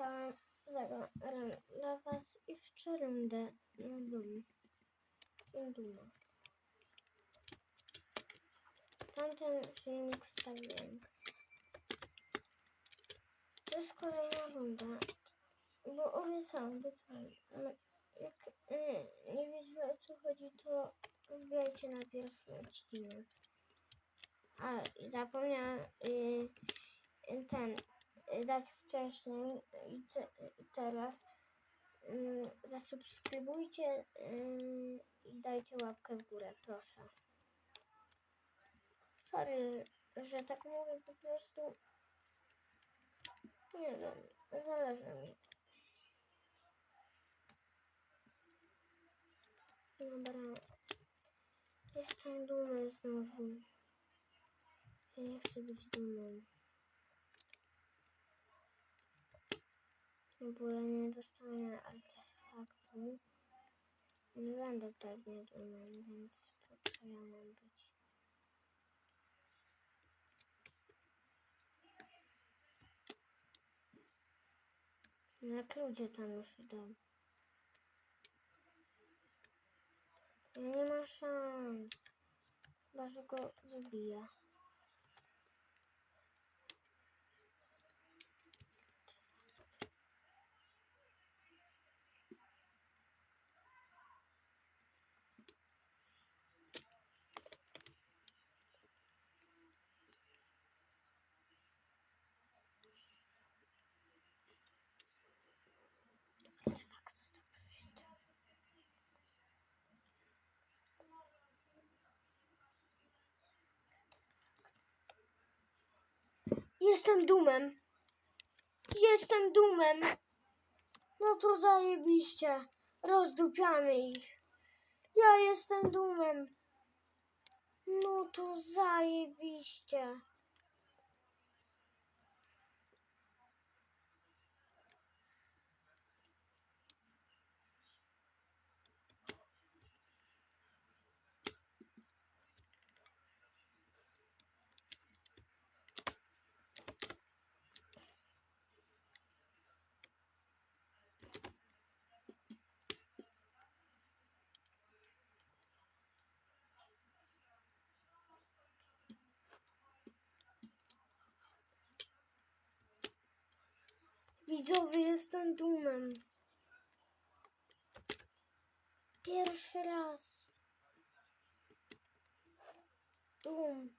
obiecałem, zagram dla was jeszcze rundę na dum. Duma. Tamten filmik wstawiłem. To jest kolejna runda. Bo obiecałam, obiecałam. Jak y, nie wiecie o co chodzi, to wbijajcie na pierwszy odcinek. A i zapomniałam y, ten dać wcześniej i, te, i teraz y, zasubskrybujcie y, i dajcie łapkę w górę, proszę. Sorry, że tak mówię po prostu. Nie wiem, zależy mi. Dobra. Jestem dumny znowu. Ja nie chcę być dumą. Bo ja nie dostanę artefaktu. Nie będę pewnie dumą, więc po co ja mam być? Jak ludzie tam już idą. No nie ma szans. Chyba, że go zabija. Jestem dumem. Jestem dumem. No to zajebiście. Rozdupiamy ich. Ja jestem dumem. No to zajebiście. Widzowie, jestem dumem. Pierwszy raz. Dum.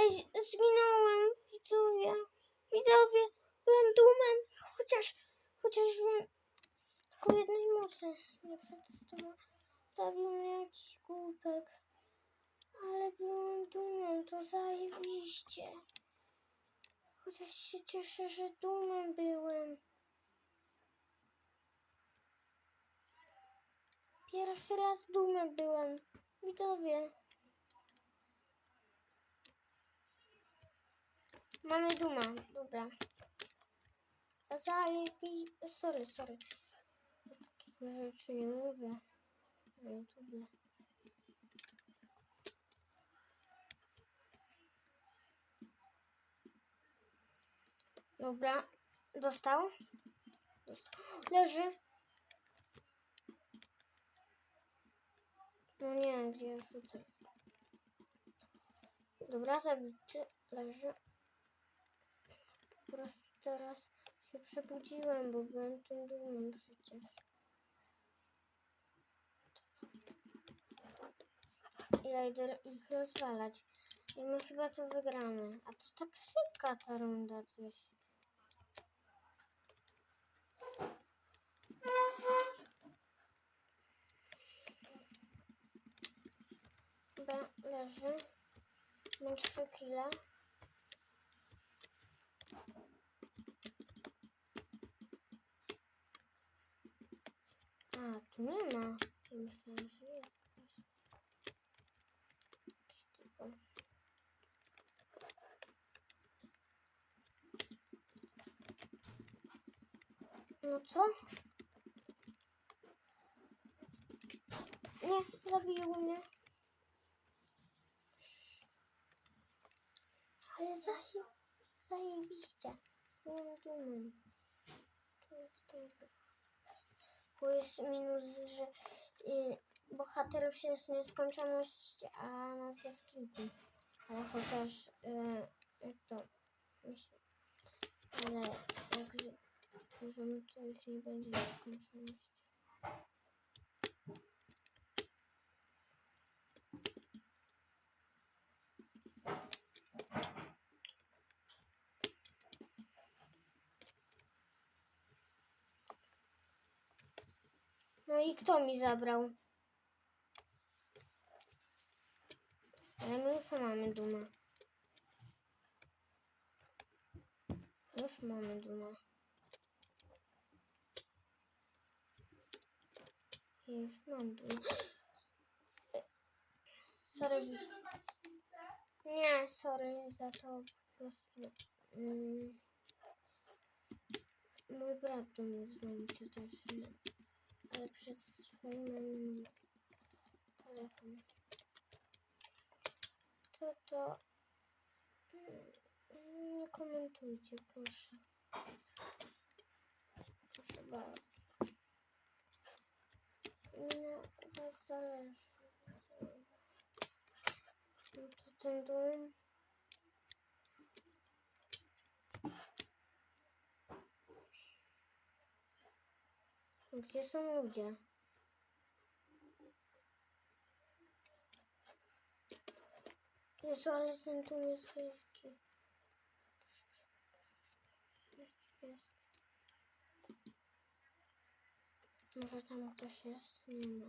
Ej, zginąłem, widzowie. Widzowie, byłem dumem, chociaż, chociaż wiem, tylko mocy nie przetestowałam. Zabił mnie jakiś głupek. Ale byłem dumem, to zajebiście. Chociaż się cieszę, że dumem byłem. Pierwszy raz dumem byłem. Widzowie. Mamy duma, dobra. Zajebi... Sorry, sorry. Rzeczy nie mówię na YouTubie. Dobra, dostał? Dostał. Leży. No nie, gdzie ja rzucę? Dobra, zabity. Leży. Po prostu teraz się przebudziłem, bo byłem tym dumnym przecież. ja idę ich rozwalać. I my chyba to wygramy. A to tak szybka ta runda coś. Chyba leży. Mam 3 kila. A, tu nie ma. Ja myślałam, że jest. No co? Nie, zabił mnie. Ale zaje, zajebiście. Byłem dumny. To jest dobre. Bo jest minus, że y, bohaterów jest nieskończoność, a nas jest kilku. Ale chociaż y, jak to myślę, ale jak z- to ich nie będzie nieskończoności. No i kto mi zabrał? Ale my już mamy dumę. Już mamy dumę. Już mam dumę. Sorry. Nie, sorry za to po prostu. Mm, mój brat do mnie dzwonił też. Ale przez swoim telefon. Co to? Mm, Nie komentujcie, proszę. Proszę bardzo. Na was zależy. No to ten dom. Gdzie są ludzie? Jezu, ale ten dom jest wielki. Jest, jest. Może tam ktoś jest? Nie ma.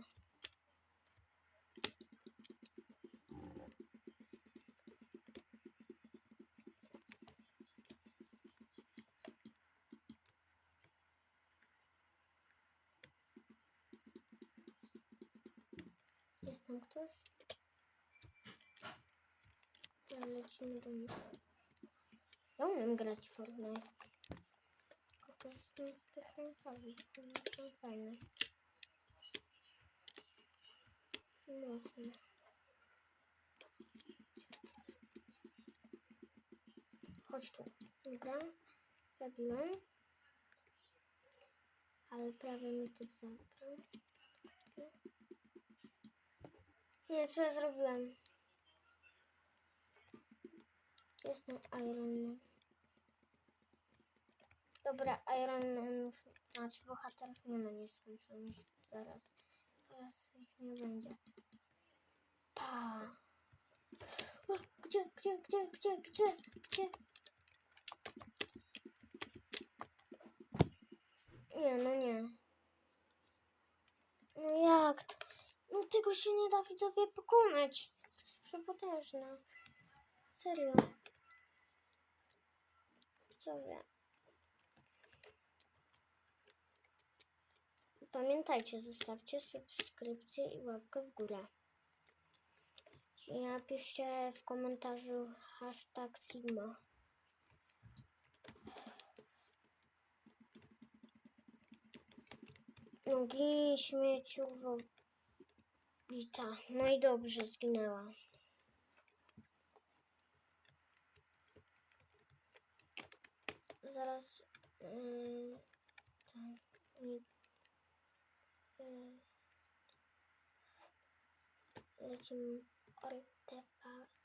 Jest tam ktoś? Lecimy do nich. Ja umiem grać w Fortnite. Z tych rękawi, one są fajne. Mocne. Chodź tu. Dobra. Zabiłem. Ale prawie mi typ zabrał. Nie, co ja zrobiłem? Gdzie jest ten Iron Man? Dobra, Iron Manów, znaczy bohaterów nie ma nieskończoność. Zaraz. Zaraz ich nie będzie. Pa! O, gdzie, gdzie, gdzie, gdzie, gdzie, gdzie? Nie, no nie. No jak to? No tego się nie da widzowie pokonać. To jest przepotężne. Serio. Widzowie. Pamiętajcie, zostawcie subskrypcję i łapkę w górę. Napiszcie w komentarzu hashtag Sigma. No gin śmieciu Wita. No i dobrze, zginęła. Zaraz yy, yy, lecimy artefakt.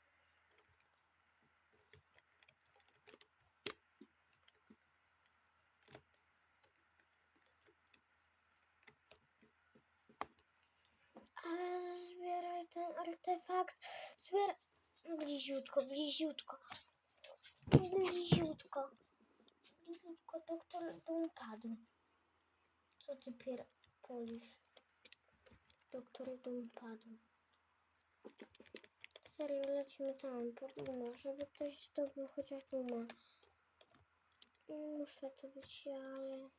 Ale zbieraj ten artefakt. Zbieraj. Bliziutko, bliziutko. Bliziutko. Bliziutko, doktor Doom padł. Co ty pier... polisz? Doktor Doom padł. Serio, lecimy tam, po Duma, żeby ktoś zdobył chociaż Duma. Muszę to być ja, ale...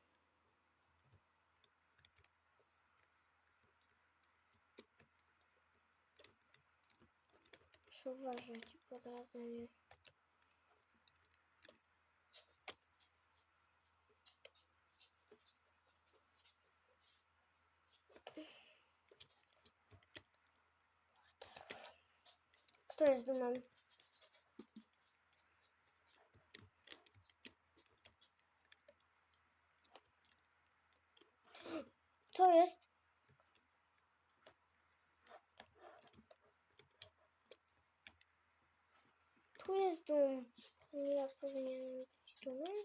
Muszę uważać po Nie ja powinienem być dumem?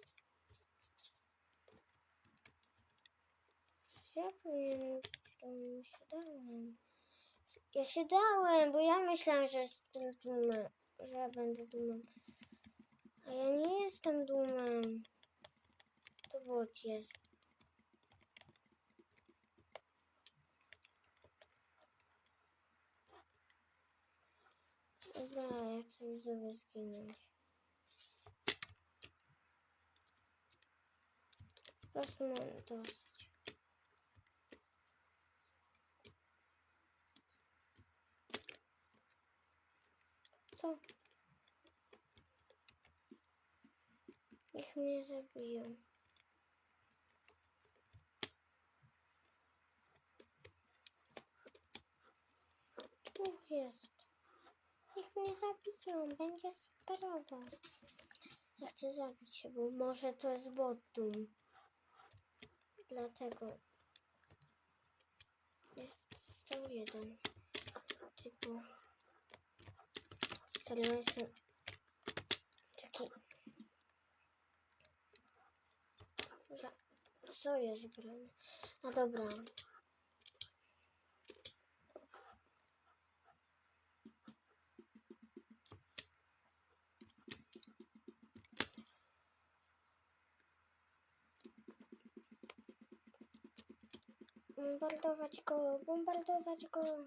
Ja powinienem być dumem. Ja się dałem. Ja się dałem, bo ja myślałam, że jestem dumem. Że ja będę dumem. A ja nie jestem dumem. To bot jest. Dobra, ja chcę już sobie zginąć. Po prostu mam dosyć. Co? Niech mnie zabiją. Dwóch jest. Niech mnie zabiją, będzie superowo. Ja chcę zabić się, bo może to jest botum. Dlatego jest stał jeden. Typu. Serio jestem taki. Że... Co jest grane? No dobra. Bombardować go, bombardować go,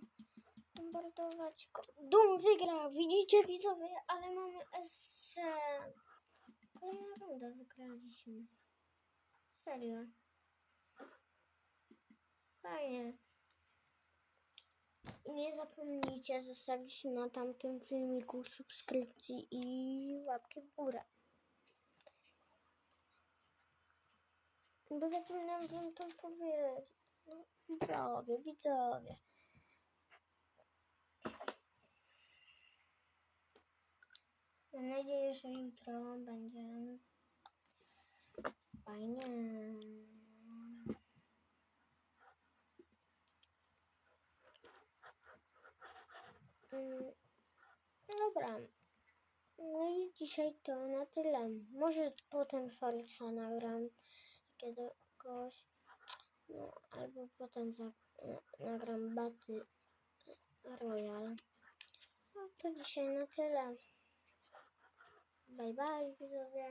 bombardować go. Dum wygrał, widzicie widzowie, ale mamy S. Kolejna runda wygraliśmy. Serio. Fajnie. I nie zapomnijcie zostawić na tamtym filmiku subskrypcji i łapki w górę. Bo zapominam wam to powiedzieć. No, widzowie, widzowie. Mam nadzieję, że jutro będzie fajnie. Mm, Dobra. No i dzisiaj to na tyle. Może potem falsa nagram kiedyś. No, albo potem nagram baty Royal. No to dzisiaj na tyle. Bye bye widzowie.